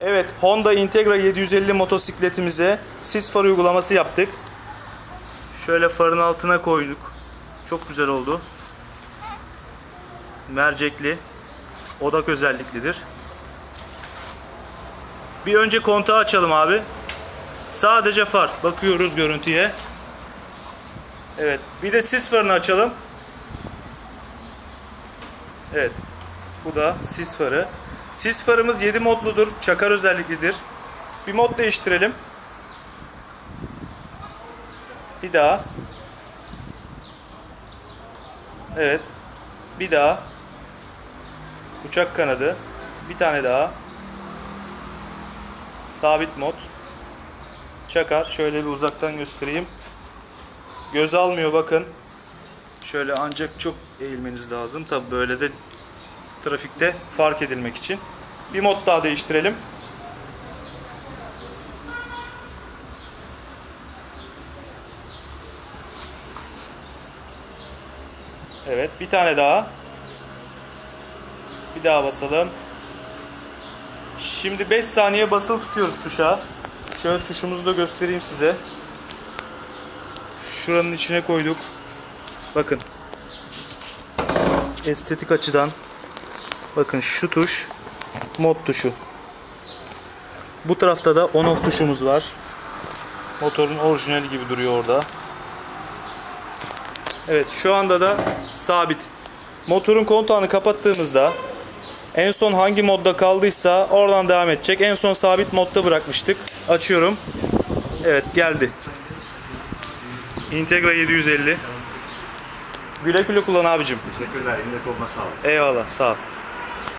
Evet Honda Integra 750 motosikletimize sis far uygulaması yaptık. Şöyle farın altına koyduk. Çok güzel oldu. Mercekli. Odak özelliklidir. Bir önce kontağı açalım abi. Sadece far. Bakıyoruz görüntüye. Evet. Bir de sis farını açalım. Evet. Bu da sis farı. Sis farımız 7 modludur. Çakar özelliklidir. Bir mod değiştirelim. Bir daha. Evet. Bir daha. Uçak kanadı. Bir tane daha. Sabit mod. Çakar. Şöyle bir uzaktan göstereyim. Göz almıyor bakın. Şöyle ancak çok eğilmeniz lazım. Tabi böyle de trafikte fark edilmek için. Bir mod daha değiştirelim. Evet, bir tane daha. Bir daha basalım. Şimdi 5 saniye basılı tutuyoruz tuşa. Şöyle tuşumuzu da göstereyim size. Şuranın içine koyduk. Bakın. Estetik açıdan Bakın şu tuş mod tuşu. Bu tarafta da on off tuşumuz var. Motorun orijinali gibi duruyor orada. Evet şu anda da sabit. Motorun kontağını kapattığımızda en son hangi modda kaldıysa oradan devam edecek. En son sabit modda bırakmıştık. Açıyorum. Evet geldi. Integra 750. Güle güle kullan abicim. Teşekkürler. Yine koluna sağlık. Eyvallah sağ ol.